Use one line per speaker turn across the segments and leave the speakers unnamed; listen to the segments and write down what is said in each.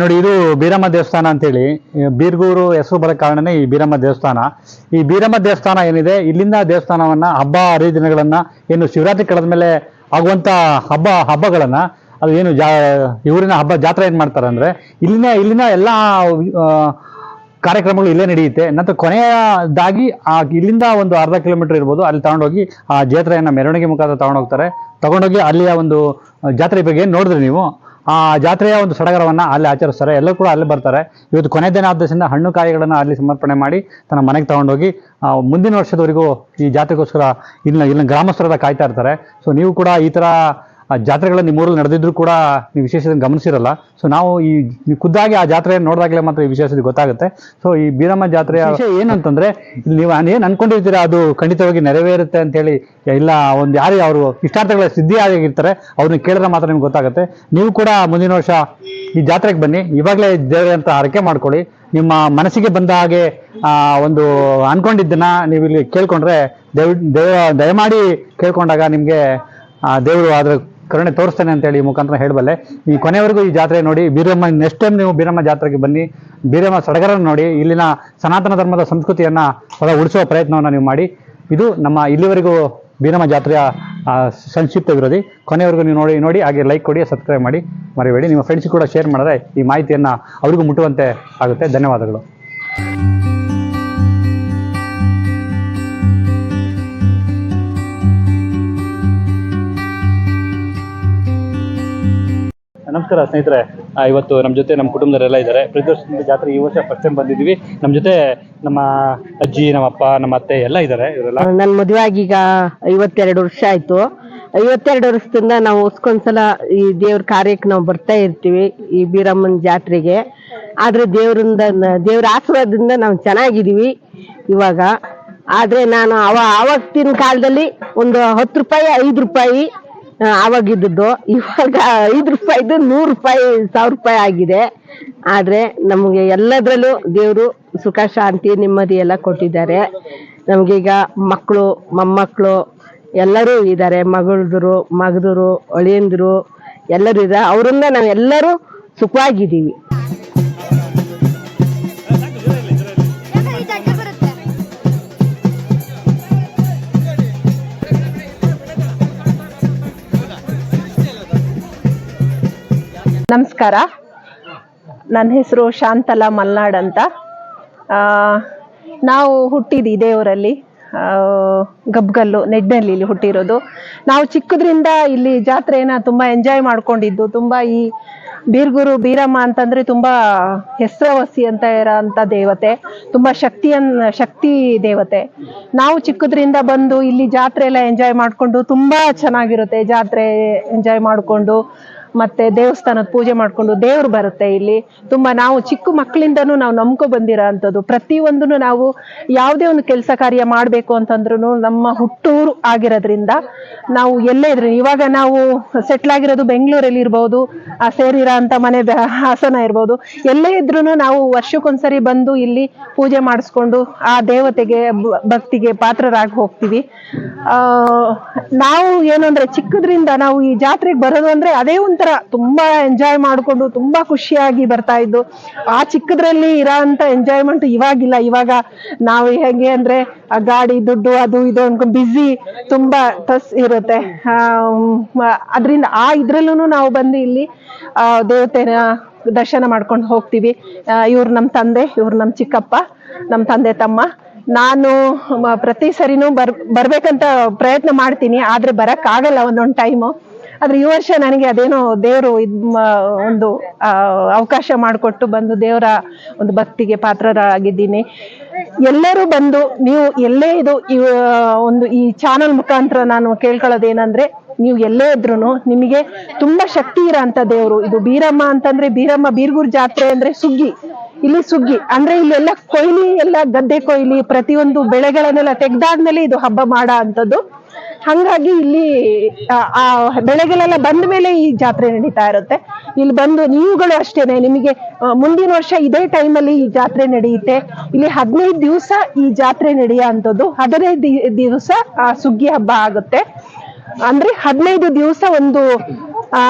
ನೋಡಿ ಇದು ಬೀರಮ್ಮ ದೇವಸ್ಥಾನ ಅಂತೇಳಿ. ಬೀರ್ಗೂರು ಹೆಸರು ಬರೋ ಕಾರಣನೇ ಈ ಬೀರಮ್ಮ ದೇವಸ್ಥಾನ. ಈ ಬೀರಮ್ಮ ದೇವಸ್ಥಾನ ಏನಿದೆ? ಇಲ್ಲಿಂದ ದೇವಸ್ಥಾನವನ್ನ ಹಬ್ಬ ಹರಿದಿನಗಳನ್ನ ಏನು ಶಿವರಾತ್ರಿ ಕಳೆದ ಮೇಲೆ ಆಗುವಂತ ಹಬ್ಬ ಹಬ್ಬಗಳನ್ನ ಅದು ಏನು ಜಾ, ಇವರಿನ ಹಬ್ಬ ಜಾತ್ರೆ ಏನು ಮಾಡ್ತಾರೆ ಅಂದರೆ ಇಲ್ಲಿನ ಇಲ್ಲಿನ ಎಲ್ಲ ಕಾರ್ಯಕ್ರಮಗಳು ಇಲ್ಲೇ ನಡೆಯುತ್ತೆ. ನಂತರ ಕೊನೆಯದಾಗಿ, ಆ, ಇಲ್ಲಿಂದ ಒಂದು ಅರ್ಧ ಕಿಲೋಮೀಟರ್ ಇರ್ಬೋದು, ಅಲ್ಲಿ ತಗೊಂಡೋಗಿ ಆ ಜಾತ್ರೆಯನ್ನು ಮೆರವಣಿಗೆ ಮುಖಾಂತರ ತಗೊಂಡೋಗ್ತಾರೆ. ತಗೊಂಡೋಗಿ ಅಲ್ಲಿಯ ಒಂದು ಜಾತ್ರೆ ಬಗ್ಗೆ ನೋಡಿದ್ರೆ ನೋಡಿದ್ರಿ ನೀವು? ಆ ಜಾತ್ರೆಯ ಒಂದು ಸಡಗರವನ್ನು ಅಲ್ಲಿ ಆಚರಿಸ್ತಾರೆ. ಎಲ್ಲರೂ ಕೂಡ ಅಲ್ಲಿ ಬರ್ತಾರೆ. ಇವತ್ತು ಕೊನೆ ದಿನ ಆದ್ದರಿಂದ ಹಣ್ಣು ಕಾಯಿಗಳನ್ನು ಅಲ್ಲಿ ಸಮರ್ಪಣೆ ಮಾಡಿ ತನ್ನ ಮನೆಗೆ ತಗೊಂಡೋಗಿ ಮುಂದಿನ ವರ್ಷದವರೆಗೂ ಈ ಜಾತ್ರೆಗೋಸ್ಕರ ಇಲ್ಲಿನ ಇಲ್ಲಿನ ಗ್ರಾಮಸ್ಥರದ ಕಾಯ್ತಾ ಇರ್ತಾರೆ. ಸೊ ನೀವು ಕೂಡ ಈ ಆ ಜಾತ್ರೆಗಳು ನಿಮ್ಮ ನಿಮ್ಮೂರಲ್ಲಿ ನಡೆದಿದ್ರು ಕೂಡ ನೀವು ವಿಶೇಷತೆ ಗಮನಿಸಿರಲ್ಲ. ಸೊ ನಾವು ಈ ಖುದ್ದಾಗಿ ಆ ಜಾತ್ರೆಯನ್ನು ನೋಡಿದಾಗಲೇ ಮಾತ್ರ ಈ ವಿಶೇಷತೆ ಗೊತ್ತಾಗುತ್ತೆ. ಸೊ ಈ ಬೀರಮ್ಮ ಜಾತ್ರೆಯ ವಿಷಯ ಏನಂತಂದ್ರೆ ನೀವು ಏನ್ ಅನ್ಕೊಂಡಿರ್ತೀರಾ ಅದು ಖಂಡಿತವಾಗಿ ನೆರವೇರುತ್ತೆ ಅಂತ ಹೇಳಿ ಇಲ್ಲ ಒಂದು ಯಾರು ಅವರು ಇಷ್ಟಾರ್ಥಗಳ ಸಿದ್ಧಿ ಆಗಿರ್ತಾರೆ ಅವ್ರನ್ನ ಕೇಳಿದ್ರೆ ಮಾತ್ರ ನಿಮ್ಗೆ ಗೊತ್ತಾಗುತ್ತೆ. ನೀವು ಕೂಡ ಮುಂದಿನ ವರ್ಷ ಈ ಜಾತ್ರೆಗೆ ಬನ್ನಿ. ಇವಾಗಲೇ ದೇವರೇ ಅಂತ ಹರಕೆ ಮಾಡ್ಕೊಳ್ಳಿ. ನಿಮ್ಮ ಮನಸ್ಸಿಗೆ ಬಂದ ಹಾಗೆ, ಆ, ಒಂದು ಅನ್ಕೊಂಡಿದ್ದನ್ನ ನೀವು ಇಲ್ಲಿ ಕೇಳ್ಕೊಂಡ್ರೆ ದಯ ದಯ ದಯಮಾಡಿ ಕೇಳ್ಕೊಂಡಾಗ ನಿಮ್ಗೆ, ಆ, ದೇವರು ಅದ್ರ ಕರುಣೆ ತೋರಿಸ್ತಾನೆ ಅಂತೇಳಿ ಈ ಮುಖಾಂತರ ಹೇಳಬಲ್ಲೆ. ಈ ಕೊನೆವರೆಗೂ ಈ ಜಾತ್ರೆ ನೋಡಿ, ಬೀರಮ್ಮ ನೆಕ್ಸ್ಟ್ ಟೈಮ್ ನೀವು ಬೀರಮ್ಮ ಜಾತ್ರೆಗೆ ಬನ್ನಿ. ಬೀರಮ್ಮ ಸಡಗರನ್ನು ನೋಡಿ, ಇಲ್ಲಿನ ಸನಾತನ ಧರ್ಮದ ಸಂಸ್ಕೃತಿಯನ್ನ ಹೊರ ಉಳಿಸುವ ಪ್ರಯತ್ನವನ್ನ ನೀವು ಮಾಡಿ. ಇದು ನಮ್ಮ ಇಲ್ಲಿವರೆಗೂ ಬೀರಮ್ಮ ಜಾತ್ರೆಯ ಸಂಕ್ಷಿಪ್ತ ವಿರೋಧಿ. ಕೊನೆವರೆಗೂ ನೀವು ನೋಡಿ ನೋಡಿ, ಹಾಗೆ ಲೈಕ್ ಕೊಡಿ ಸಬ್ಸ್ಕ್ರೈಬ್ ಮಾಡಿ. ಮರಿಬೇಡಿ. ನಿಮ್ಮ ಫ್ರೆಂಡ್ಸ್ ಕೂಡ ಶೇರ್ ಮಾಡಿದ್ರೆ ಈ ಮಾಹಿತಿಯನ್ನ ಅವರಿಗೂ ಮುಟ್ಟುವಂತೆ ಆಗುತ್ತೆ. ಧನ್ಯವಾದಗಳು. ನಮಸ್ಕಾರ ಸ್ನೇಹಿತರೆ. ಇವತ್ತು ನಮ್ಮ ಜೊತೆ ನಮ್ಮ ಕುಟುಂಬದವರೆಲ್ಲ ಇದ್ದಾರೆ. ಪ್ರತಿ ವರ್ಷದಿಂದ ಜಾತ್ರೆ ಈ ವರ್ಷ ಫಸ್ಟ್ ಟೈಮ್ ಬಂದಿದ್ದೀವಿ. ನಮ್ಮ ಜೊತೆ ನಮ್ಮ ಅಜ್ಜಿ, ನಮ್ಮ ಅಪ್ಪ, ನಮ್ಮ ಅತ್ತೆ ಎಲ್ಲ ಇದ್ದಾರೆ ಇವರೆಲ್ಲ.
ನನ್ನ ಮದುವೆ ಆಗಿ ಈಗ ಐವತ್ತೆರಡು ವರ್ಷ ಆಯ್ತು. ಐವತ್ತೆರಡು ವರ್ಷದಿಂದ ನಾವು ಹೊಸ್ಕೊಂದ್ಸಲ ಈ ದೇವ್ರ ಕಾರ್ಯಕ್ಕೆ ನಾವು ಬರ್ತಾ ಇರ್ತೀವಿ ಈ ಬೀರಮ್ಮನ ಜಾತ್ರೆಗೆ. ಆದ್ರೆ ದೇವ್ರಿಂದ, ದೇವ್ರ ಆಶೀರ್ವಾದದಿಂದ ನಾವು ಚೆನ್ನಾಗಿದ್ದೀವಿ ಇವಾಗ. ಆದ್ರೆ ನಾನು ಅವ, ಆವತ್ತಿನ ಕಾಲದಲ್ಲಿ ಒಂದು ಹತ್ತು ರೂಪಾಯಿ, ಐದು ರೂಪಾಯಿ ಆವಾಗಿದ್ದದ್ದು. ಇವಾಗ ಐದು ರೂಪಾಯಿದು ನೂರು ರೂಪಾಯಿ, ಸಾವಿರ ರೂಪಾಯಿ ಆಗಿದೆ. ಆದರೆ ನಮಗೆ ಎಲ್ಲದರಲ್ಲೂ ದೇವರು ಸುಖ, ಶಾಂತಿ, ನೆಮ್ಮದಿ ಎಲ್ಲ ಕೊಟ್ಟಿದ್ದಾರೆ. ನಮಗೀಗ ಮಕ್ಕಳು, ಮೊಮ್ಮಕ್ಕಳು ಎಲ್ಲರೂ ಇದ್ದಾರೆ. ಮಗಳದರು, ಮಗದರು, ಅಳಿಯಂದರು ಎಲ್ಲರೂ ಇದ್ದಾರೆ. ಅವರಿಂದ ನಾವು ಎಲ್ಲರೂ ಸುಖವಾಗಿದ್ದೀವಿ.
ನಮಸ್ಕಾರ. ನನ್ನ ಹೆಸರು ಶಾಂತಲಾ ಮಲ್ನಾಡ್ ಅಂತ. ನಾವು ಹುಟ್ಟಿದ್ದು ಇದೇ ಊರಲ್ಲಿ ಗಬ್ಗಲ್ಲು ನೆಡ್ನಲ್ಲಿ ಹುಟ್ಟಿರೋದು. ನಾವು ಚಿಕ್ಕದ್ರಿಂದ ಇಲ್ಲಿ ಜಾತ್ರೆನ ತುಂಬ ಎಂಜಾಯ್ ಮಾಡ್ಕೊಂಡಿದ್ದು, ತುಂಬ ಈ ಬೀರ್ಗುರು, ಬೀರಮ್ಮ ಅಂತಂದ್ರೆ ತುಂಬಾ ಹೆಸರುವಾಸಿ ಅಂತ ಇರೋಂಥ ದೇವತೆ, ತುಂಬಾ ಶಕ್ತಿಯನ್ನು ಶಕ್ತಿ ದೇವತೆ. ನಾವು ಚಿಕ್ಕದ್ರಿಂದ ಬಂದು ಇಲ್ಲಿ ಜಾತ್ರೆ ಎಲ್ಲ ಎಂಜಾಯ್ ಮಾಡ್ಕೊಂಡು ತುಂಬಾ ಚೆನ್ನಾಗಿರುತ್ತೆ ಜಾತ್ರೆ ಎಂಜಾಯ್ ಮಾಡ್ಕೊಂಡು. ಮತ್ತೆ ದೇವಸ್ಥಾನದ ಪೂಜೆ ಮಾಡ್ಕೊಂಡು ದೇವ್ರು ಬರುತ್ತೆ ಇಲ್ಲಿ. ತುಂಬಾ ನಾವು ಚಿಕ್ಕ ಮಕ್ಕಳಿಂದನೂ ನಾವು ನಂಬ್ಕೊ ಬಂದಿರೋ ಅಂಥದ್ದು ಪ್ರತಿಯೊಂದನ್ನು ನಾವು ಯಾವುದೇ ಒಂದು ಕೆಲಸ ಕಾರ್ಯ ಮಾಡಬೇಕು ಅಂತಂದ್ರೂ ನಮ್ಮ ಹುಟ್ಟೂರು ಆಗಿರೋದ್ರಿಂದ ನಾವು ಎಲ್ಲೇ ಇದ್ರು, ಇವಾಗ ನಾವು ಸೆಟ್ಲ್ ಆಗಿರೋದು ಬೆಂಗಳೂರಲ್ಲಿ ಇರ್ಬೋದು, ಆ ಸೇರಿರೋ ಅಂತ ಮನೆ ಹಾಸನ ಇರ್ಬೋದು, ಎಲ್ಲೇ ಇದ್ರೂ ನಾವು ವರ್ಷಕ್ಕೊಂದ್ಸರಿ ಬಂದು ಇಲ್ಲಿ ಪೂಜೆ ಮಾಡಿಸ್ಕೊಂಡು ಆ ದೇವತೆಗೆ ಭಕ್ತಿಗೆ ಪಾತ್ರರಾಗಿ ಹೋಗ್ತೀವಿ. ಆ, ನಾವು ಏನು ಚಿಕ್ಕದ್ರಿಂದ ನಾವು ಈ ಜಾತ್ರೆಗೆ ಬರೋದು ಅಂದ್ರೆ ಅದೇ ಒಂಥರ ತುಂಬಾ ಎಂಜಾಯ್ ಮಾಡ್ಕೊಂಡು ತುಂಬಾ ಖುಷಿಯಾಗಿ ಬರ್ತಾ ಇದ್ದು, ಆ ಚಿಕ್ಕದ್ರಲ್ಲಿ ಇರೋ ಅಂತ ಎಂಜಾಯ್ಮೆಂಟ್ ಇವಾಗಿಲ್ಲ. ಇವಾಗ ನಾವು ಹೇಗೆ ಅಂದ್ರೆ ಆ ಗಾಡಿ, ದುಡ್ಡು, ಅದು ಇದು ಅನ್ಕೊಂಡು ಬಿಸಿ ತುಂಬಾ ಟಸ್ ಇರುತ್ತೆ. ಅದರಿಂದ ಆ ಇದ್ರಲ್ಲೂ ನಾವು ಬಂದು ಇಲ್ಲಿ ದೇವತೆನ ದರ್ಶನ ಮಾಡ್ಕೊಂಡು ಹೋಗ್ತೀವಿ. ಇವ್ರು ನಮ್ಮ ತಂದೆ, ಇವ್ರು ನಮ್ಮ ಚಿಕ್ಕಪ್ಪ ನಮ್ಮ ತಂದೆ ತಮ್ಮ. ನಾನು ಪ್ರತಿ ಸರಿನೂ ಬರ್, ಬರ್ಬೇಕಂತ ಪ್ರಯತ್ನ ಮಾಡ್ತೀನಿ, ಆದ್ರೆ ಬರಕ್ ಆಗಲ್ಲ ಒಂದೊಂದು ಟೈಮು ಆದ್ರೆ ಈ ವರ್ಷ ನನಗೆ ಅದೇನೋ ದೇವರು ಒಂದು ಅವಕಾಶ ಮಾಡಿಕೊಟ್ಟು ಬಂದು ದೇವರ ಒಂದು ಭಕ್ತಿಗೆ ಪಾತ್ರರಾಗಿದ್ದೀನಿ. ಎಲ್ಲರೂ ಬಂದು, ನೀವು ಎಲ್ಲೇ ಇದು ಒಂದು ಈ ಚಾನಲ್ ಮುಖಾಂತರ ನಾನು ಕೇಳ್ಕೊಳ್ಳೋದೇನಂದ್ರೆ, ನೀವು ಎಲ್ಲೇ ಇದ್ರು ನಿಮಗೆ ತುಂಬಾ ಶಕ್ತಿ ಇರೋ ಅಂತ ದೇವರು. ಇದು ಬೀರಮ್ಮ ಅಂತಂದ್ರೆ ಬೀರಮ್ಮ ಬೀರ್ಗೂರ್ ಜಾತ್ರೆ ಅಂದ್ರೆ ಸುಗ್ಗಿ. ಇಲ್ಲಿ ಸುಗ್ಗಿ. ಅಂದ್ರೆ ಇಲ್ಲೆಲ್ಲ ಕೊಯ್ಲಿ, ಎಲ್ಲ ಗದ್ದೆ ಕೊಯ್ಲಿ, ಪ್ರತಿಯೊಂದು ಬೆಳೆಗಳನ್ನೆಲ್ಲ ತೆಗ್ದಾದ್ಮೇಲೆ ಇದು ಹಬ್ಬ ಮಾಡೋ ಅಂತದ್ದು ಹಂಗಾಗಿ ಇಲ್ಲಿ ಆ, ಬೆಳೆಗಳೆಲ್ಲ ಬಂದ ಮೇಲೆ ಈ ಜಾತ್ರೆ ನಡೀತಾ ಇರುತ್ತೆ. ಇಲ್ಲಿ ಬಂದು ನೀವುಗಳು ಅಷ್ಟೇನೆ ನಿಮಗೆ ಮುಂದಿನ ವರ್ಷ ಇದೇ ಟೈಮಲ್ಲಿ ಈ ಜಾತ್ರೆ ನಡೆಯುತ್ತೆ. ಇಲ್ಲಿ ಹದಿನೈದು ದಿವಸ ಈ ಜಾತ್ರೆ ನಡೆಯೋ ಅಂಥದ್ದು ಹದಿನೈದು ದಿವಸ ಸುಗ್ಗಿ ಹಬ್ಬ ಆಗುತ್ತೆ. ಅಂದ್ರೆ ಹದಿನೈದು ದಿವಸ ಒಂದು ಆ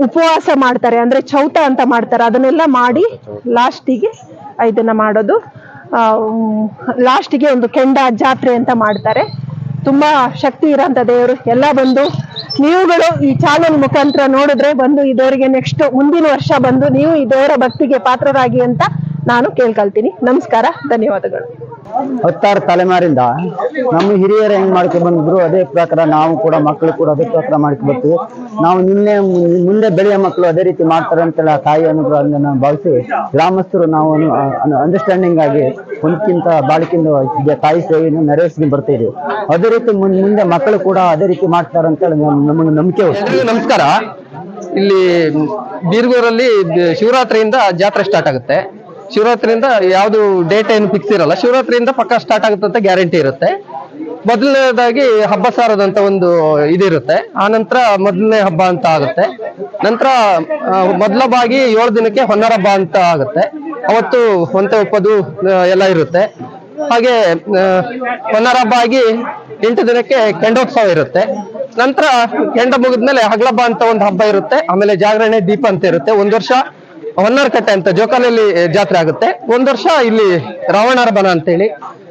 ಉಪವಾಸ ಮಾಡ್ತಾರೆ. ಅಂದ್ರೆ ಚೌತ ಅಂತ ಮಾಡ್ತಾರೆ. ಅದನ್ನೆಲ್ಲ ಮಾಡಿ ಲಾಸ್ಟಿಗೆ ಇದನ್ನ ಮಾಡೋದು. ಲಾಸ್ಟಿಗೆ ಒಂದು ಕೆಂಡ ಜಾತ್ರೆ ಅಂತ ಮಾಡ್ತಾರೆ. ತುಂಬಾ ಶಕ್ತಿ ಇರೋಂಥ ದೇವರು. ಎಲ್ಲ ಬಂದು ನೀವುಗಳು ಈ ಚಾನಲ್ ಮುಖಾಂತರ ನೋಡಿದ್ರೆ ಬಂದು ಈ ದೇವರಿಗೆ ನೆಕ್ಸ್ಟ್ ಮುಂದಿನ ವರ್ಷ ಬಂದು ನೀವು ಈ ದೇವರ ಭಕ್ತಿಗೆ ಪಾತ್ರರಾಗಿ ಅಂತ ನಾನು ಕೇಳ್ಕೊಳ್ತೀನಿ. ನಮಸ್ಕಾರ, ಧನ್ಯವಾದಗಳು.
ಹತ್ತಾರು ತಲೆಮಾರಿಂದ ನಮ್ಮ ಹಿರಿಯರು ಹೆಂಗ್ ಮಾಡ್ಕೊ ಬಂದ್ರು, ಅದೇ ಪ್ರಕಾರ ನಾವು ಕೂಡ ಮಕ್ಕಳು ಕೂಡ ಅದೇ ಪ್ರಕಾರ ಮಾಡ್ಕೊ ಬರ್ತೀವಿ ನಾವು ನಿನ್ನೆ ಮುಂದೆ ಬೆಳೆಯ ಮಕ್ಕಳು ಅದೇ ರೀತಿ ಮಾಡ್ತಾರೆ ಅಂತೇಳಿ ಆ ತಾಯಿ ಅದನ್ನ ಭಾವಿಸಿ ಗ್ರಾಮಸ್ಥರು ನಾವು ಅಂಡರ್ಸ್ಟ್ಯಾಂಡಿಂಗ್ ಆಗಿ ಒಂದ್ಕಿಂತ ಬಾಳಿಕಿಂದ ತಾಯಿ ಸೇವೆಯನ್ನು ನೆರವೇರಿಸಿ ಬರ್ತಾ ಇದೀವಿ ಅದೇ ರೀತಿ ಮುಂದೆ ಮಕ್ಕಳು ಕೂಡ ಅದೇ ರೀತಿ ಮಾಡ್ತಾರೆ ಅಂತೇಳಿ ನಮ್- ನಮಗೆ ನಂಬಿಕೆ
ನಮಸ್ಕಾರ. ಇಲ್ಲಿ ಬೀರ್ಗೂರಲ್ಲಿ ಶಿವರಾತ್ರಿಯಿಂದ ಜಾತ್ರೆ ಸ್ಟಾರ್ಟ್ ಆಗುತ್ತೆ. ಶಿವರಾತ್ರಿಯಿಂದ ಯಾವುದು ಡೇಟ್ ಏನು ಫಿಕ್ಸ್ ಇರಲ್ಲ. ಶಿವರಾತ್ರಿಯಿಂದ ಪಕ್ಕ ಸ್ಟಾರ್ಟ್ ಆಗುತ್ತೆ ಅಂತ ಗ್ಯಾರಂಟಿ ಇರುತ್ತೆ. ಮೊದಲನೇದಾಗಿ ಹಬ್ಬ ಸಾರದಂತ ಒಂದು ಇದಿರುತ್ತೆ. ಆ ನಂತರ ಮೊದಲನೇ ಹಬ್ಬ ಅಂತ ಆಗುತ್ತೆ. ನಂತರ ಮೊದಲ ಬಾಗಿ ಏಳು ದಿನಕ್ಕೆ ಹೊನ್ನರ ಹಬ್ಬ ಅಂತ ಆಗುತ್ತೆ. ಅವತ್ತು ಹೊಂತೆ ಒಪ್ಪದು ಎಲ್ಲ ಇರುತ್ತೆ. ಹಾಗೆ ಹೊನ್ನರ ಹಬ್ಬ ಆಗಿ ಎಂಟು ದಿನಕ್ಕೆ ಕೆಂಡೋತ್ಸವ ಇರುತ್ತೆ. ನಂತರ ಕೆಂಡ ಮುಗಿದ್ಮೇಲೆ ಹಗ್ಲಬ್ಬ ಅಂತ ಒಂದು ಹಬ್ಬ ಇರುತ್ತೆ. ಆಮೇಲೆ ಜಾಗರಣೆ ದೀಪ ಅಂತ ಇರುತ್ತೆ. ಒಂದು ವರ್ಷ ಹೊನ್ನಾರ್ ಕಟ್ಟೆ ಅಂತ ಜೋಕಾಲಲ್ಲಿ ಜಾತ್ರೆ ಆಗುತ್ತೆ. ಒಂದ್ ವರ್ಷ ಇಲ್ಲಿ ರಾವಣರ ಬನ ಅಂತೇಳಿ.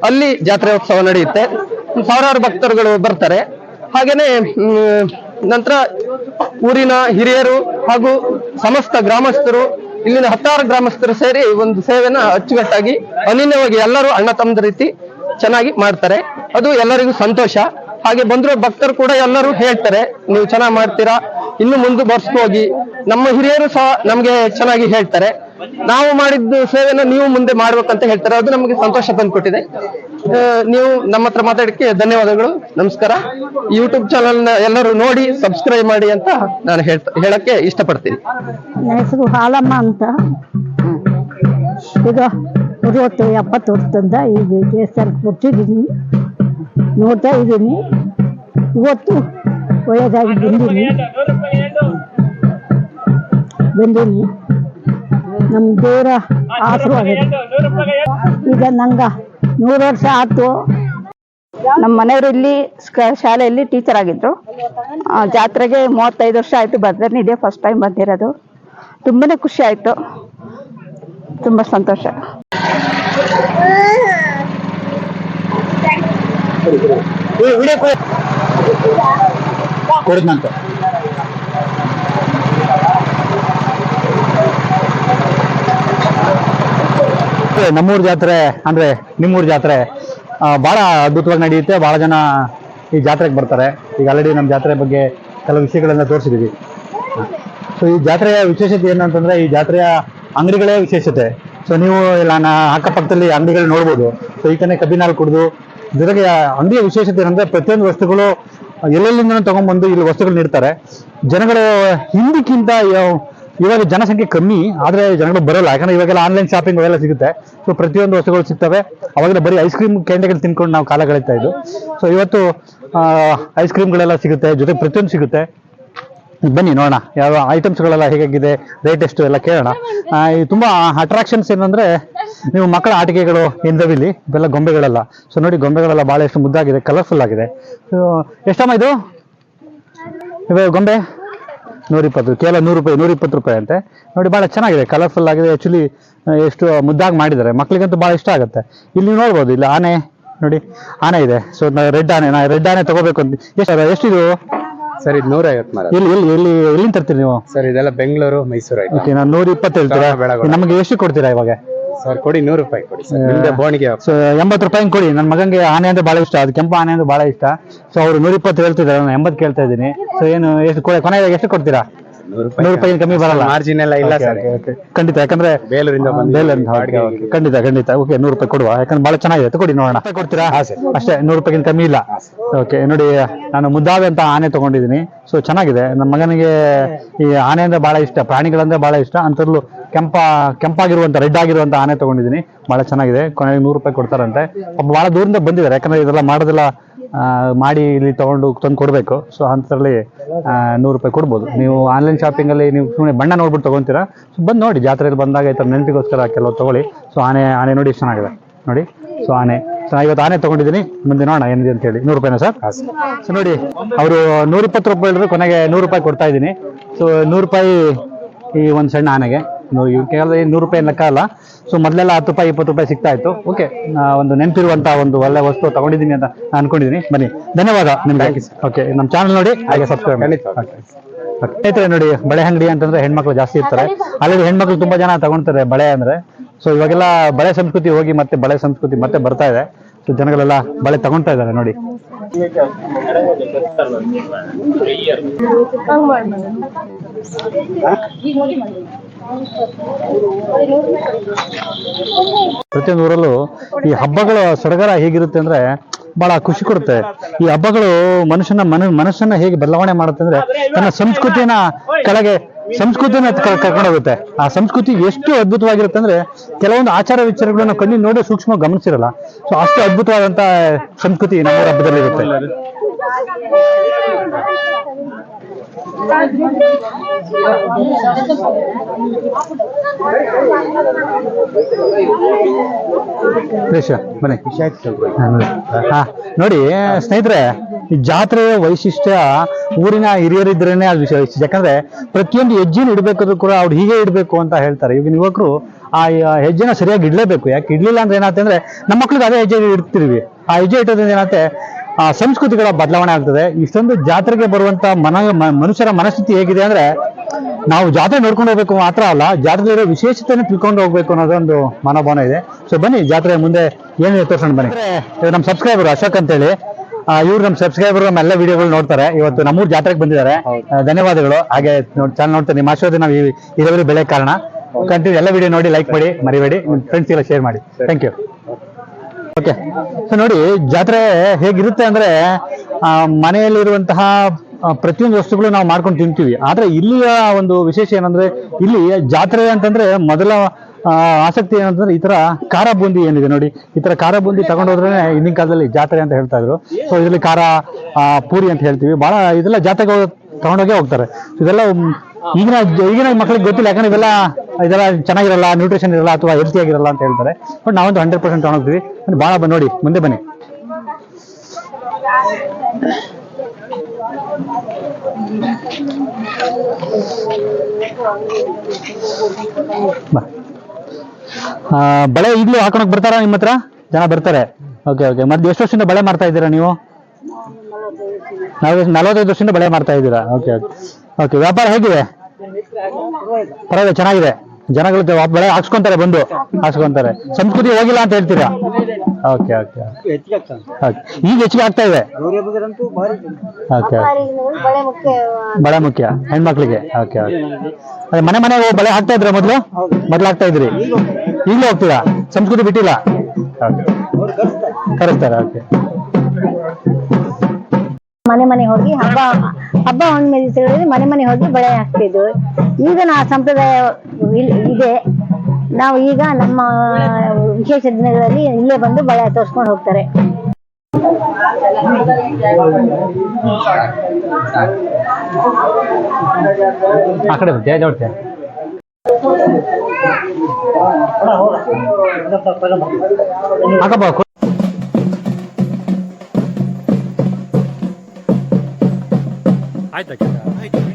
ಅಲ್ಲಿ ಜಾತ್ರೆ ಉತ್ಸವ ನಡೆಯುತ್ತೆ. ಸಾವಿರಾರು ಭಕ್ತರುಗಳು ಬರ್ತಾರೆ. ಹಾಗೇನೆ ನಂತರ ಊರಿನ ಹಿರಿಯರು ಹಾಗೂ ಸಮಸ್ತ ಗ್ರಾಮಸ್ಥರು, ಇಲ್ಲಿನ ಹತ್ತಾರು ಗ್ರಾಮಸ್ಥರು ಸೇರಿ ಒಂದು ಸೇವೆನ ಅಚ್ಚುಕಟ್ಟಾಗಿ, ಅನಿನ್ಯವಾಗಿ ಎಲ್ಲರೂ ಅಣ್ಣ ತಮ್ಮದ ರೀತಿ ಚೆನ್ನಾಗಿ ಮಾಡ್ತಾರೆ. ಅದು ಎಲ್ಲರಿಗೂ ಸಂತೋಷ. ಹಾಗೆ ಬಂದಿರೋ ಭಕ್ತರು ಕೂಡ ಎಲ್ಲರೂ ಹೇಳ್ತಾರೆ, ನೀವು ಚೆನ್ನಾಗಿ ಮಾಡ್ತೀರಾ? ಇನ್ನು ಮುಂದೆ ಹೋಗಿ ನಮ್ಮ ಹಿರಿಯರು ಸಹ ನಮ್ಗೆ ಚೆನ್ನಾಗಿ ಹೇಳ್ತಾರೆ ನಾವು ಮಾಡಿದ್ದು ಸೇವೆಯನ್ನು ನೀವು ಮುಂದೆ ಮಾಡ್ಬೇಕಂತ ಹೇಳ್ತಾರೆ ಅದು ನಮಗೆ ಸಂತೋಷ ತಂದ್ಕೊಟ್ಟಿದೆ ನೀವು ನಮ್ಮ ಹತ್ರ ಮಾತಾಡಕ್ಕೆ ಧನ್ಯವಾದಗಳು ನಮಸ್ಕಾರ ಯೂಟ್ಯೂಬ್ ಚಾನಲ್ ಎಲ್ಲರೂ ನೋಡಿ ಸಬ್ಸ್ಕ್ರೈಬ್ ಮಾಡಿ ಅಂತ ನಾನು ಹೇಳಕ್ಕೆ ಇಷ್ಟಪಡ್ತೀನಿ
ಹೆಸರು ಹಾಲಮ್ಮ ಅಂತ ಈಗ ಅರವತ್ತು ಎಪ್ಪತ್ತು ವರ್ಷದಿಂದ ಈಗ ದೇವಸ್ಥಾನಕ್ಕೆ ಬರ್ತಿದ್ದೀನಿ ನೋಡ್ತಾ ಇದ್ದೀನಿ ಇವತ್ತು ಒಳ್ಳೆಯದಾಗಿ ಬಂದೀನಿ ಬಂದೀನಿ ನಮ್ಮ ದೇವರ ಆಶೀರ್ವಾದ. ಈಗ ನಂಗ ನೂರು ವರ್ಷ ಆಯ್ತು.
ನಮ್ಮ ಮನೆಯವರು ಇಲ್ಲಿ ಸ್ಕ- ಶಾಲೆಯಲ್ಲಿ ಟೀಚರ್ ಆಗಿದ್ರು. ಜಾತ್ರೆಗೆ ಮೂವತ್ತೈದು ವರ್ಷ ಆಯ್ತು ಬರ್ದೇನೆ ಇದೇ ಫಸ್ಟ್ ಟೈಮ್ ಬಂದಿರೋದು. ತುಂಬಾ ಖುಷಿ ಆಯ್ತು. ತುಂಬಾ ಸಂತೋಷ.
ಕೊಡದ್ನಂತೆ. ನಮ್ಮೂರ ಜಾತ್ರೆ ಅಂದ್ರೆ ನಿಮ್ಮೂರ ಜಾತ್ರೆ ಬಹಳ ಅದ್ಭುತವಾಗಿ ನಡೆಯುತ್ತೆ ಬಹಳ ಜನ ಈ ಜಾತ್ರೆಗೆ ಬರ್ತಾರೆ. ಈಗ ಆಲ್ರೆಡಿ ನಮ್ಮ ಜಾತ್ರೆ ಬಗ್ಗೆ ಕೆಲವು ವಿಷಯಗಳನ್ನ ತೋರಿಸಿದೀವಿ. ಸೊ ಈ ಜಾತ್ರೆಯ ವಿಶೇಷತೆ ಏನಂತಂದ್ರೆ, ಈ ಜಾತ್ರೆಯ ಅಂಗಡಿಗಳೇ ವಿಶೇಷತೆ. ಸೊ ನೀವು ಇಲ್ಲ ನಾ ಅಕ್ಕಪಕ್ಕದಲ್ಲಿ ಅಂಗಡಿಗಳು ನೋಡ್ಬೋದು. ಸೊ ಈ ಕಡೆ ಕಬ್ಬಿನಾಲ್ ಕುಡಿದು ಜೊತೆಗೆ ಅಂಗಡಿಯ ವಿಶೇಷತೆ ಏನಂದ್ರೆ, ಪ್ರತಿಯೊಂದು ವಸ್ತುಗಳು ಎಲ್ಲೆಲ್ಲಿಂದ ತಗೊಂಡ್ಬಂದು ಇಲ್ಲಿ ವಸ್ತುಗಳು ನೀಡ್ತಾರೆ. ಜನಗಳು ಹಿಂದಕ್ಕಿಂತ ಇವಾಗ ಜನಸಂಖ್ಯೆ ಕಮ್ಮಿ, ಆದ್ರೆ ಜನಗಳು ಬರೋಲ್ಲ. ಯಾಕಂದ್ರೆ ಇವಾಗೆಲ್ಲ ಆನ್ಲೈನ್ ಶಾಪಿಂಗ್ ಅವೆಲ್ಲ ಸಿಗುತ್ತೆ. ಸೊ ಪ್ರತಿಯೊಂದು ವಸ್ತುಗಳು ಸಿಗ್ತವೆ. ಅವಾಗೆಲ್ಲ ಬರೀ ಐಸ್ ಕ್ರೀಮ್ ಕ್ಯಾಂಡಿಗಳು ತಿನ್ಕೊಂಡು ನಾವು ಕಾಲ ಕಳೀತಾ ಇದ್ದು. ಸೊ ಇವತ್ತು ಐಸ್ ಕ್ರೀಮ್ಗಳೆಲ್ಲ ಸಿಗುತ್ತೆ. ಜೊತೆಗೆ ಪ್ರತಿಯೊಂದು ಸಿಗುತ್ತೆ. ಬನ್ನಿ ನೋಡೋಣ. ಯಾವ ಐಟಮ್ಸ್ಗಳೆಲ್ಲ ಹೇಗಾಗಿದೆ? ರೇಟ್ ಎಷ್ಟು? ಎಲ್ಲ ಕೇಳೋಣ. ತುಂಬಾ ಅಟ್ರಾಕ್ಷನ್ಸ್ ಏನಂದ್ರೆ ನೀವು ಮಕ್ಕಳ ಆಟಿಕೆಗಳು ಇಲ್ಲಿ ಇವೆಲ್ಲ ಗೊಂಬೆಗಳೆಲ್ಲ. ಸೊ ನೋಡಿ ಗೊಂಬೆಗಳೆಲ್ಲ ಬಹಳ ಎಷ್ಟು ಮುದ್ದಾಗಿದೆ ಕಲರ್ಫುಲ್ ಆಗಿದೆ. ಸೊ ಎಷ್ಟಮ್ಮ ಇದು? ಇವೆ ಗೊಂಬೆ? ನೂರಿಪ್ಪತ್ತು ಕೇವಲ ನೂರು ರೂಪಾಯಿ ನೂರಿಪ್ಪತ್ತು ರೂಪಾಯಿ ಅಂತೆ. ನೋಡಿ ಬಹಳ ಚೆನ್ನಾಗಿದೆ ಕಲರ್ಫುಲ್ ಆಗಿದೆ. ಆ್ಯಕ್ಚುಲಿ ಎಷ್ಟು ಮುದ್ದಾಗಿ ಮಾಡಿದ್ದಾರೆ. ಮಕ್ಳಿಗಂತೂ ಬಹಳ ಇಷ್ಟ ಆಗುತ್ತೆ. ಇಲ್ಲಿ ನೋಡ್ಬೋದು ಇಲ್ಲಿ ಆನೆ ನೋಡಿ ಆನೆ ಇದೆ. ಸೊ ರೆಡ್ ಆನೆ ನಾ ರೆಡ್ ಆನೆ ತಗೋಬೇಕು ಅಂತ. ಎಷ್ಟು ಎಷ್ಟಿದು
ಸರ್ ಇದು ನೂರ ಐವತ್ತು ಇಲ್ಲಿ
ಇಲ್ಲಿ ಇಲ್ಲಿ ಎಲ್ಲಿ ಎಲ್ಲಿಂದ ತರ್ತೀರಿ ನೀವು?
ಸರ್ ಇದೆಲ್ಲ ಬೆಂಗಳೂರು ಮೈಸೂರು
ಓಕೆ ನಾನು ನೂರ ಇಪ್ಪತ್ತು ಹೇಳ್ತೀರಾ. ನಮಗೆ ಎಷ್ಟು ಕೊಡ್ತೀರಾ ಇವಾಗ?
ಸರ್ ಕೊಡಿ ನೂರು ರೂಪಾಯಿ ಕೊಡಿ ಸರ್. ನಿಮ್ದೆ ಬೋಣಿಗೆ
ಸೊ ಎಂಬತ್ತು ರೂಪಾಯಿ ಕೊಡಿ. ನನ್ನ ಮಗಂಗೆ ಆನೆ ಅಂದ್ರೆ ಬಹಳ ಇಷ್ಟ. ಅದು ಕೆಂಪು ಆನೆ ಅಂದ್ರೆ ಬಹಳ ಇಷ್ಟ. ಸೊ ಅವ್ರು ನೂರ ಇಪ್ಪತ್ತು ಹೇಳ್ತಿದ್ದಾರೆ ನಾನು ಎಂಬತ್ತು ಕೇಳ್ತಾ ಇದ್ದೀನಿ. ಸೊ ಏನು ಎಷ್ಟು ಕೊನೆ- ಕೊನೆಗೆ ಎಷ್ಟು ಕೊಡ್ತೀರಾ?
ನೂರು
ರೂಪಾಯಿ ಕಮ್ಮಿ ಬರಲ್ಲ.
ಮಾರ್ಜಿನ್ ಎಲ್ಲ ಇಲ್ಲ ಸರ್.
ಖಂಡಿತ ಯಾಕಂದ್ರೆ
ಬೇಲೂರಿಂದ
ಬೇಲೂರಿಂದ. ಖಂಡಿತ ಖಂಡಿತ. ಓಕೆ ನೂರು ರೂಪಾಯಿ ಕೊಡುವ. ಯಾಕಂದ್ರೆ ಬಹಳ ಚೆನ್ನಾಗಿದೆ. ಕೊಡಿ ನೋಡೋಣ. ಕೊಡ್ತೀರಾ? ಅಷ್ಟೇ ನೂರು ರೂಪಾಯಿಗಿಂತ ಕಮ್ಮಿ ಇಲ್ಲ. ಓಕೆ ನೋಡಿ ನಾನು ಮುದ್ದಾವೆ ಅಂತ ಆನೆ ತಗೊಂಡಿದ್ದೀನಿ. ಸೊ ಚೆನ್ನಾಗಿದೆ. ನಮ್ಮ ಮಗನಿಗೆ ಈ ಆನೆ ಅಂದ್ರೆ ಬಹಳ ಇಷ್ಟ. ಪ್ರಾಣಿಗಳಂದ್ರೆ ಬಹಳ ಇಷ್ಟ. ಅಂತರ್ಲು ಕೆಂಪ ಕೆಂಪಾಗಿರುವಂತ ರೆಡ್ ಆಗಿರುವಂತ ಆನೆ ತೊಗೊಂಡಿದ್ದೀನಿ. ಬಹಳ ಚೆನ್ನಾಗಿದೆ. ಕೊನೆಗೆ ನೂರು ರೂಪಾಯಿ ಕೊಡ್ತಾರಂತೆ. ಭಾಳ ಬಹಳ ದೂರದಿಂದ ಬಂದಿದ್ದಾರೆ. ಯಾಕಂದರೆ ಇದೆಲ್ಲ ಮಾಡೋದೆಲ್ಲ ಮಾಡಿ ಇಲ್ಲಿ ತೊಗೊಂಡು ತಂದು ಕೊಡಬೇಕು. ಸೊ ಅಂಥದ್ರಲ್ಲಿ ನೂರು ರೂಪಾಯಿ ಕೊಡ್ಬೋದು. ನೀವು ಆನ್ಲೈನ್ ಶಾಪಿಂಗಲ್ಲಿ ನೀವು ಸುಮ್ಮನೆ ಬಣ್ಣ ನೋಡ್ಬಿಟ್ಟು ತೊಗೊತೀರಾ? ಸೊ ಬಂದು ನೋಡಿ. ಜಾತ್ರೆಯಲ್ಲಿ ಬಂದಾಗ ಈ ಥರ ನೆನಪಿಗೋಸ್ಕರ ಕೆಲವು ತೊಗೊಳ್ಳಿ. ಸೊ ಆನೆ ಆನೆ ನೋಡಿ ಚೆನ್ನಾಗಿದೆ. ನೋಡಿ. ಸೊ ಆನೆ. ಸೊ ಇವತ್ತು ಆನೆ ತೊಗೊಂಡಿದ್ದೀನಿ. ಮುಂದೆ ನೋಡೋಣ ಏನಿದೆ ಅಂತ ಹೇಳಿ. ನೂರು ರೂಪಾಯಿನ ಸರ್? ಸೊ ನೋಡಿ. ಅವರು ನೂರಿಪ್ಪತ್ತು ರೂಪಾಯಿ ಹೇಳಿದ್ರು. ಕೊನೆಗೆ ನೂರು ರೂಪಾಯಿ ಕೊಡ್ತಾ ಇದ್ದೀನಿ. ಸೊ ನೂರು ರೂಪಾಯಿ ಈ ಒಂದು ಸಣ್ಣ ಆನೆಗೆ. ಕೇವಲ ನೂರು ರೂಪಾಯಿ ಲೆಕ್ಕ ಅಲ್ಲ ಸೊ ಮೊದಲೆಲ್ಲ ಹತ್ತು ರೂಪಾಯಿ ಇಪ್ಪತ್ತು ರೂಪಾಯಿ ಸಿಗ್ತಾ ಇತ್ತು. ಓಕೆ ಒಂದು ನೆನಪಿರುವಂತಹ ಒಂದು ಒಳ್ಳೆ ವಸ್ತು ತಗೊಂಡಿದ್ದೀನಿ ಅಂತ ನಾನು ಅನ್ಕೊಂಡಿದ್ದೀನಿ. ಬನ್ನಿ. ಧನ್ಯವಾದ ನಿಮ್ಗೆ. ಓಕೆ ನಮ್ಮ ಚಾನಲ್ ನೋಡಿ ಹಾಗೆ ಸಬ್ಸ್ಕ್ರೈಬ್ ಮಾಡಿ. ಸ್ನೇಹಿತರೆ ನೋಡಿ ಬಳೆ ಅಂಗಡಿ ಅಂತಂದ್ರೆ ಹೆಣ್ಮಕ್ಳು ಜಾಸ್ತಿ ಇರ್ತಾರೆ. ಅಲ್ಲಿ ಹೆಣ್ಮಕ್ಳು ತುಂಬಾ ಜನ ತಗೊಳ್ತಾರೆ ಬಳೆ ಅಂದ್ರೆ. ಸೊ ಇವಾಗೆಲ್ಲ ಬಳೆ ಸಂಸ್ಕೃತಿ ಹೋಗಿ ಮತ್ತೆ ಬಳೆ ಸಂಸ್ಕೃತಿ ಮತ್ತೆ ಬರ್ತಾ ಇದೆ. ಸೊ ಜನಗಳೆಲ್ಲ ಬಳೆ ತಗೊಂತಾ ಇದ್ದಾರೆ ನೋಡಿ. ಪ್ರತಿಯೊಂದು ಊರಲ್ಲೂ ಈ ಹಬ್ಬಗಳ ಸಡಗರ ಹೇಗಿರುತ್ತೆ ಅಂದ್ರೆ ಬಹಳ ಖುಷಿ ಕೊಡುತ್ತೆ. ಈ ಹಬ್ಬಗಳು ಮನುಷ್ಯನ ಮನ ಮನಸ್ಸನ್ನ ಹೇಗೆ ಬದಲಾವಣೆ ಮಾಡುತ್ತೆ ಅಂದ್ರೆ ತನ್ನ ಸಂಸ್ಕೃತಿನ ಕೆಳಗೆ ಸಂಸ್ಕೃತಿಯನ್ನ ಕರ್ಕೊಂಡೋಗುತ್ತೆ. ಆ ಸಂಸ್ಕೃತಿ ಎಷ್ಟು ಅದ್ಭುತವಾಗಿರುತ್ತೆ ಅಂದ್ರೆ ಕೆಲವೊಂದು ಆಚಾರ ವಿಚಾರಗಳನ್ನ ಕಣ್ಣಿ ನೋಡಿ ಸೂಕ್ಷ್ಮ ಗಮನಿಸಿರಲ್ಲ. ಸೊ ಅಷ್ಟು ಅದ್ಭುತವಾದಂತ ಸಂಸ್ಕೃತಿ ನಮ್ಮ ಊರ ಹಬ್ಬದಲ್ಲಿ ಇರುತ್ತೆ ಪ್ರೇಷ ಹಾ, ನೋಡಿ. ಸ್ನೇಹಿತರೆ, ಈ ಜಾತ್ರೆಯ ವೈಶಿಷ್ಟ್ಯ ಊರಿನ ಹಿರಿಯರಿದ್ರೇನೆ ಅದು ವಿಷಯ ಯಾಕಂದ್ರೆ, ಪ್ರತಿಯೊಂದು ಹೆಜ್ಜೆನ ಇಡಬೇಕಾದ್ರೂ ಕೂಡ ಅವ್ರು ಹೀಗೆ ಇಡಬೇಕು ಅಂತ ಹೇಳ್ತಾರೆ. ಈಗಿನ ಯುವಕರು ಆ ಹೆಜ್ಜೆನ ಸರಿಯಾಗಿ ಇಡ್ಲೇಬೇಕು. ಯಾಕೆ ಇಡ್ಲಿಲ್ಲ ಅಂದ್ರೆ ಏನಾಗ್ತಂದ್ರೆ ಅಂದ್ರೆ, ನಮ್ಮ ಮಕ್ಳಿಗೆ ಅದೇ ಹೆಜ್ಜೆ ಇಡ್ತಿರ್ವಿ ಆ ಹೆಜ್ಜೆ ಇಟ್ಟೋದ್ರಿಂದ ಏನಾಗುತ್ತೆ ಸಂಸ್ಕೃತಿಗಳ ಬದಲಾವಣೆ ಆಗ್ತದೆ. ಇಷ್ಟೊಂದು ಜಾತ್ರೆಗೆ ಬರುವಂತ ಮನ ಮನುಷ್ಯರ ಮನಸ್ಥಿತಿ ಹೇಗಿದೆ ಅಂದ್ರೆ ನಾವು ಜಾತ್ರೆ ನೋಡ್ಕೊಂಡು ಹೋಗ್ಬೇಕು ಮಾತ್ರ ಅಲ್ಲ ಜಾತ್ರೆಯಲ್ಲಿರೋ ವಿಶೇಷತೆಯನ್ನು ತಿಳ್ಕೊಂಡು ಹೋಗ್ಬೇಕು ಅನ್ನೋದೊಂದು ಮನೋಭಾವನೆ ಇದೆ. ಸೊ ಬನ್ನಿ ಜಾತ್ರೆ ಮುಂದೆ ಏನಿದೆ ತೋರ್ಸೋಣ ಬನ್ನಿ. ನಮ್ಮ ಸಬ್ಸ್ಕ್ರೈಬರ್ ಅಶೋಕ್ ಅಂತೇಳಿ. ಇವ್ರು ನಮ್ಮ ಸಬ್ಸ್ಕ್ರೈಬರ್ ನಮ್ಮ ಎಲ್ಲ ವಿಡಿಯೋಗಳು ನೋಡ್ತಾರೆ. ಇವತ್ತು ನಮ್ಮೂರ್ ಜಾತ್ರೆಗೆ ಬಂದಿದ್ದಾರೆ. ಧನ್ಯವಾದಗಳು. ಹಾಗೆ ಚಾನಲ್ ನೋಡ್ತಾರೆ ನಿಮ್ಮ ಆಶೀರ್ವಾದ ನಾವು ಇರೋದ್ರಿ ಬೆಳೆ ಕಾರಣ. ಕಂಟಿನ್ಯೂ ಎಲ್ಲ ವಿಡಿಯೋ ನೋಡಿ ಲೈಕ್ ಮಾಡಿ ಮರಿಬೇಡಿ. ನಿಮ್ಮ ಫ್ರೆಂಡ್ಸ್ ಎಲ್ಲ ಶೇರ್ ಮಾಡಿ. Thank you okay. ಸೊ ನೋಡಿ, ಜಾತ್ರೆ ಹೇಗಿರುತ್ತೆ ಅಂದ್ರೆ ಮನೆಯಲ್ಲಿರುವಂತಹ ಪ್ರತಿಯೊಂದು ವಸ್ತುಗಳು ನಾವು ಮಾಡ್ಕೊಂಡು ತಿಂತೀವಿ. ಆದ್ರೆ ಇಲ್ಲಿಯ ಒಂದು ವಿಶೇಷ ಏನಂದ್ರೆ, ಇಲ್ಲಿ ಜಾತ್ರೆ ಅಂತಂದ್ರೆ ಮೊದಲ ಆಸಕ್ತಿ ಏನಂತಂದ್ರೆ ಈ ತರ ಖಾರ ಬೂಂದಿ ಏನಿದೆ ನೋಡಿ. ಈ ತರ ಖಾರ ಬೂಂದಿ ತಗೊಂಡೋದ್ರೆ ಹಿಂದಿನ ಕಾಲದಲ್ಲಿ ಜಾತ್ರೆ ಅಂತ ಹೇಳ್ತಾ ಇದ್ರು. ಸೊ ಇದರಲ್ಲಿ ಖಾರ ಪೂರಿ ಅಂತ ಹೇಳ್ತೀವಿ. ಬಹಳ ಇದೆಲ್ಲ ಜಾತ್ರೆಗೆ ತಗೊಂಡೋಗೇ ಹೋಗ್ತಾರೆ. ಇದೆಲ್ಲ ಈಗಿನ ಈಗಿನ ಮಕ್ಕಳಿಗೆ ಗೊತ್ತಿಲ್ಲ, ಯಾಕಂದ್ರೆ ಇವೆಲ್ಲ ಇದೆಲ್ಲ ಚೆನ್ನಾಗಿರಲ್ಲ ನ್ಯೂಟ್ರಿಷನ್ ಇರಲ್ಲ ಅಥವಾ ಹೆಲ್ತಿ ಆಗಿರಲ್ಲ ಅಂತ ಹೇಳ್ತಾರೆ. ಬಟ್ ನಾವಂತೂ ಹಂಡ್ರೆಡ್ ಪರ್ಸೆಂಟ್ ತಗೊಂಡೋಗ್ತೀವಿ. ಭಾಳ ನೋಡಿ, ಮುಂದೆ ಬನ್ನಿ. ಬಳೆ ಈಗಲೂ ಹಾಕೊಳಕ್ ಬರ್ತಾರ ನಿಮ್ಮ ಹತ್ರ? ಜನ ಬರ್ತಾರೆ. ಓಕೆ ಓಕೆ ಮತ್ತೆ ಎಷ್ಟು ವರ್ಷದಿಂದ ಬಳೆ ಮಾಡ್ತಾ ಇದ್ದೀರಾ ನೀವು? ನಲವತ್ತೈದು ನಲವತ್ತೈದು ವರ್ಷದಿಂದ ಬಳೆ ಮಾಡ್ತಾ ಇದ್ದೀರಾ? ಓಕೆ ಓಕೆ ಓಕೆ ವ್ಯಾಪಾರ ಹೇಗಿದೆ? ಪರವಾಗಿಲ್ಲ, ಚೆನ್ನಾಗಿದೆ. ಜನಗಳು ಬೆಳೆ ಹಾಕ್ಸ್ಕೊಂತಾರೆ, ಬಂದು ಹಾಕ್ಸ್ಕೊಂತಾರೆ. ಸಂಸ್ಕೃತಿ ಹೋಗಿಲ್ಲ ಅಂತ ಹೇಳ್ತೀರಾ? ಓಕೆ ಓಕೆ ಈಗ ಹೆಚ್ಚಿಗೆ ಆಗ್ತಾ ಇದೆ? ಓಕೆ ಬಳೆ ಮುಖ್ಯ, ಹೆಣ್ಮಕ್ಳಿಗೆ. ಓಕೆ ಓಕೆ ಅದೇ ಮನೆ ಹೋಗಿ ಬಳೆ ಹಾಕ್ತಾ ಇದ್ರ ಮೊದಲು? ಮೊದಲು ಹಾಕ್ತಾ ಇದ್ರಿ ಈಗಲೂ ಹೋಗ್ತೀರಾ? ಸಂಸ್ಕೃತಿ ಬಿಟ್ಟಿಲ್ಲ? ಓಕೆ ಕರೆಸ್ತಾರೆ ಓಕೆ
ಮನೆ ಮನೆ ಹೋಗಿ ಹಬ್ಬ ಹಬ್ಬ ಹುಣ್ಣಿಮೆ ದಿವಸಗಳಲ್ಲಿ ಮನೆ ಮನೆ ಹೋಗಿ ಬಳೆ ಹಾಕ್ತಿದ್ವು. ಈಗ ನಾ ಸಂಪ್ರದಾಯ ಇದೆ. ನಾವು ಈಗ ನಮ್ಮ ವಿಶೇಷ ದಿನಗಳಲ್ಲಿ ಇಲ್ಲೇ ಬಂದು ಬಳೆ ತೋರಿಸ್ಕೊಂಡು ಹೋಗ್ತಾರೆ.
ಆ ಕಡೆ ಬರ್ತೀಯಾ ಜೋಡ್ತೀಯ ಹಾಕಪ್ಪ ಕೊ- ಹಿಂದೆ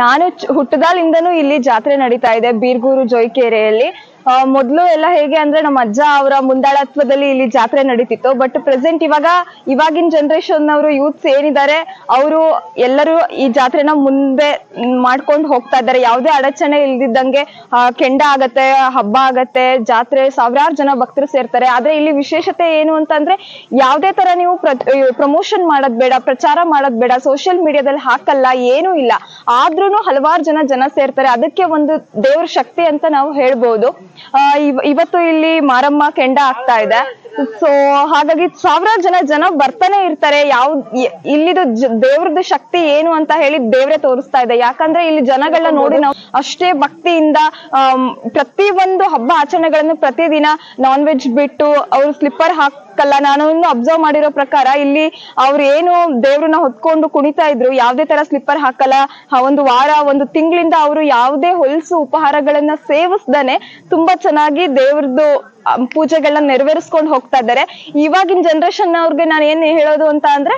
ನಾನು ಹುಟ್ಟದಾಲಿಂದನೂ ಇಲ್ಲಿ ಜಾತ್ರೆ ನಡೀತಾ ಇದೆ, ಬೀರ್ಗೂರು ಜೋಯ್ಕೆರೆಯಲ್ಲಿ. ಮೊದಲು ಎಲ್ಲ ಹೇಗೆ ಅಂದ್ರೆ ನಮ್ಮ ಅಜ್ಜ ಅವರ ಮುಂದಾಳತ್ವದಲ್ಲಿ ಇಲ್ಲಿ ಜಾತ್ರೆ ನಡೀತಿತ್ತು. ಬಟ್ ಪ್ರೆಸೆಂಟ್ ಇವಾಗ, ಇವಾಗಿನ ಜನರೇಷನ್ ಅವರು ಯೂತ್ಸ್ ಏನಿದ್ದಾರೆ ಅವರು ಎಲ್ಲರೂ ಈ ಜಾತ್ರೆನ ಮುಂದೆ ಮಾಡ್ಕೊಂಡು ಹೋಗ್ತಾ ಇದ್ದಾರೆ. ಯಾವುದೇ ಅಡಚಣೆ ಇಲ್ದಿದ್ದಂಗೆ ಕೆಂಡ ಆಗತ್ತೆ, ಹಬ್ಬ ಆಗತ್ತೆ, ಜಾತ್ರೆ ಸಾವಿರಾರು ಜನ ಭಕ್ತರು ಸೇರ್ತಾರೆ. ಆದ್ರೆ ಇಲ್ಲಿ ವಿಶೇಷತೆ ಏನು ಅಂತಂದ್ರೆ, ಯಾವುದೇ ತರ ನೀವು ಪ್ರಮೋಷನ್ ಮಾಡೋದ್ ಬೇಡ, ಪ್ರಚಾರ ಮಾಡೋದ್ ಬೇಡ ಸೋಷಿಯಲ್ ಮೀಡಿಯಾದಲ್ಲಿ ಹಾಕಲ್ಲ, ಏನೂ ಇಲ್ಲ. ಆದ್ರೂನು ಹಲವಾರು ಜನ ಜನ ಸೇರ್ತಾರೆ. ಅದಕ್ಕೆ ಒಂದು ದೇವ್ರ ಶಕ್ತಿ ಅಂತ ನಾವು ಹೇಳ್ಬೋದು. ಇವತ್ತು ಇಲ್ಲಿ ಮಾರಮ್ಮ ಕೆಂಡ ಆಗ್ತಾ ಇದೆ. ಸೊ ಹಾಗಾಗಿ ಸಾವಿರಾರು ಜನ ಜನ ಬರ್ತಾನೆ ಇರ್ತಾರೆ. ಯಾವ ಇಲ್ಲಿದು ದೇವ್ರದ್ದು ಶಕ್ತಿ ಏನು ಅಂತ ಹೇಳಿ ದೇವ್ರೆ ತೋರಿಸ್ತಾ ಇದೆ. ಯಾಕಂದ್ರೆ ಇಲ್ಲಿ ಜನಗಳನ್ನ ನೋಡಿ ನಾವು ಅಷ್ಟೇ ಭಕ್ತಿಯಿಂದ ಪ್ರತಿ ಒಂದು ಹಬ್ಬ ಆಚರಣೆಗಳನ್ನು ಪ್ರತಿದಿನ ನಾನ್ ವೆಜ್ ಬಿಟ್ಟು ಅವ್ರು ಸ್ಲಿಪ್ಪರ್ ಹಾಕಲ್ಲ ನಾನು ಇನ್ನು ಅಬ್ಸರ್ವ್ ಮಾಡಿರೋ ಪ್ರಕಾರ ಇಲ್ಲಿ ಅವ್ರು ಏನು ದೇವ್ರನ್ನ ಹೊತ್ಕೊಂಡು ಕುಣಿತಾ ಇದ್ರು, ಯಾವ್ದೇ ತರ ಸ್ಲಿಪ್ಪರ್ ಹಾಕಲ್ಲ. ಒಂದು ವಾರ, ಒಂದು ತಿಂಗಳಿಂದ ಅವರು ಯಾವುದೇ ಹೊಲಸು ಉಪಹಾರಗಳನ್ನ ಸೇವಿಸ್ದಾನೆ ತುಂಬಾ ಚೆನ್ನಾಗಿ ದೇವ್ರದ್ದು ಪೂಜೆಗಳನ್ನ ನೆರವೇರಿಸ್ಕೊಂಡು ಹೋಗ್ತಾ ಇದ್ದಾರೆ. ಇವಾಗಿನ ಜನರೇಷನ್ ಅವ್ರಿಗೆ ನಾನು ಏನ್ ಹೇಳೋದು ಅಂತ ಅಂದ್ರೆ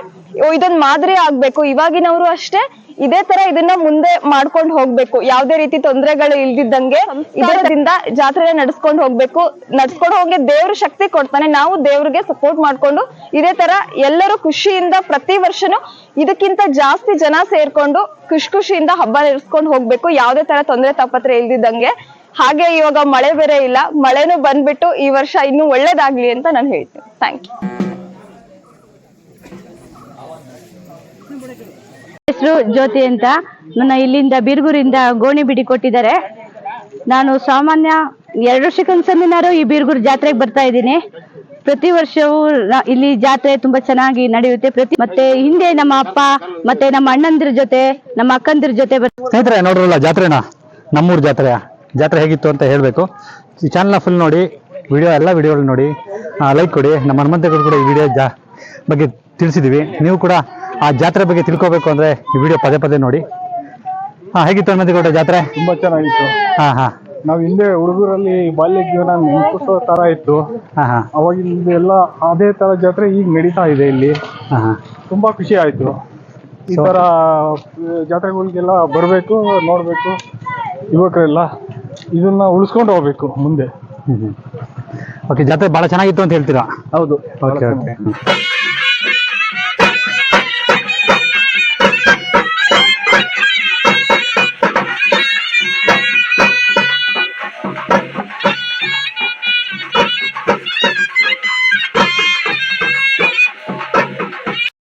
ಇದೊಂದ್ ಮಾದರಿ ಆಗ್ಬೇಕು. ಇವಾಗಿನವರು ಅಷ್ಟೇ ಇದೇ ತರ ಇದನ್ನ ಮುಂದೆ ಮಾಡ್ಕೊಂಡು ಹೋಗ್ಬೇಕು. ಯಾವ್ದೇ ರೀತಿ ತೊಂದರೆಗಳು ಇಲ್ದಿದ್ದಂಗೆ ಇದರಿಂದ ಜಾತ್ರೆ ನಡ್ಸ್ಕೊಂಡು ಹೋಗ್ಬೇಕು. ನಡ್ಸ್ಕೊಂಡು ಹೋಗಿ ದೇವ್ರ ಶಕ್ತಿ ಕೊಡ್ತಾನೆ. ನಾವು ದೇವ್ರಿಗೆ ಸಪೋರ್ಟ್ ಮಾಡ್ಕೊಂಡು ಇದೇ ತರ ಎಲ್ಲರೂ ಖುಷಿಯಿಂದ ಪ್ರತಿ ವರ್ಷನೂ ಇದಕ್ಕಿಂತ ಜಾಸ್ತಿ ಜನ ಸೇರ್ಕೊಂಡು ಖುಷಿ ಖುಷಿಯಿಂದ ಹಬ್ಬ ನಡೆಸ್ಕೊಂಡು ಹೋಗ್ಬೇಕು. ಯಾವ್ದೇ ತರ ತೊಂದರೆ ತಾಪತ್ರೆ ಇಲ್ದಿದ್ದಂಗೆ. ಹಾಗೆ ಇವಾಗ ಮಳೆ ಬೇರೆ ಇಲ್ಲ. ಮಳೆನೂ ಬಂದ್ಬಿಟ್ಟು ಈ ವರ್ಷ ಇನ್ನೂ ಒಳ್ಳೇದಾಗ್ಲಿ ಅಂತ ನಾನು ಹೇಳ್ತೀನಿ. ಥ್ಯಾಂಕ್ ಯು
ಹೆಸರು ಜ್ಯೋತಿ ಅಂತ ನನ್ನ ಇಲ್ಲಿಂದ ಬೀರ್ಗೂರಿಂದ ಗೋಣಿ ಬಿಡಿ ಕೊಟ್ಟಿದ್ದಾರೆ. ನಾನು ಸಾಮಾನ್ಯ ಎರಡು ವರ್ಷಕ್ಕೊಂದ್ಸಲಿನಾರು ಈ ಬೀರ್ಗೂರು ಜಾತ್ರೆಗೆ ಬರ್ತಾ ಇದ್ದೀನಿ. ಪ್ರತಿ ವರ್ಷವೂ ಇಲ್ಲಿ ಜಾತ್ರೆ ತುಂಬಾ ಚೆನ್ನಾಗಿ ನಡೆಯುತ್ತೆ. ಪ್ರತಿ, ಮತ್ತೆ ಹಿಂದೆ ನಮ್ಮ ಅಪ್ಪ, ಮತ್ತೆ ನಮ್ಮ ಅಣ್ಣಂದ್ರ ಜೊತೆ, ನಮ್ಮ ಅಕ್ಕಂದ್ರ ಜೊತೆ
ಸ್ನೇಹಿತರೆ, ನೋಡ್ರಲ್ಲ, ಜಾತ್ರೆನ? ನಮ್ಮೂರ್ ಜಾತ್ರೆ ಜಾತ್ರೆ ಹೇಗಿತ್ತು ಅಂತ ಹೇಳಬೇಕು. ಈ ಚಾನಲ್ನ ಫುಲ್ ನೋಡಿ ವಿಡಿಯೋ ಎಲ್ಲ ವಿಡಿಯೋಗಳು ನೋಡಿ ಲೈಕ್ ಕೊಡಿ. ನಮ್ಮ ಹನುಮಂತಗಳು ಕೂಡ ಈ ವಿಡಿಯೋ ಬಗ್ಗೆ ತಿಳಿಸಿದ್ದೀವಿ ನೀವು ಕೂಡ ಆ ಜಾತ್ರೆ ಬಗ್ಗೆ ತಿಳ್ಕೊಬೇಕು ಅಂದರೆ ಈ ವಿಡಿಯೋ ಪದೇ ಪದೇ ನೋಡಿ. ಹಾಂ ಹೇಗಿತ್ತು ಹನುಮಂತಗೌಡ ಜಾತ್ರೆ?
ತುಂಬಾ ಚೆನ್ನಾಗಿತ್ತು.
ಹಾಂ ಹಾಂ.
ನಾವ್ ಹಿಂದೆ ಹುಡುಗರಲ್ಲಿ ಬಾಲ್ಯ ಜೀವನ ನೆನಪಿಸೋ ತರ ಇತ್ತು.
ಹಾಂ ಹಾಂ.
ಅವಾಗಿಂದ ಎಲ್ಲ ಅದೇ ತರ ಜಾತ್ರೆ ಈಗ ನಡೀತಾ ಇದೆ ಇಲ್ಲಿ.
ಹಾಂ ಹಾಂ.
ತುಂಬಾ ಖುಷಿ ಆಯ್ತು. ಈ ತರ ಜಾತ್ರೆಗಳಿಗೆಲ್ಲ ಬರಬೇಕು ನೋಡ್ಬೇಕು ಯುವಕರೆಲ್ಲ. ಇದನ್ನ ಉಳಿಸ್ಕೊಂಡು ಹೋಗ್ಬೇಕು ಮುಂದೆ.
ಓಕೆ ಜಾತ್ರೆ ಭಾಳ ಚೆನ್ನಾಗಿತ್ತು ಅಂತ ಹೇಳ್ತೀರಾ?
ಹೌದು.
Okay okay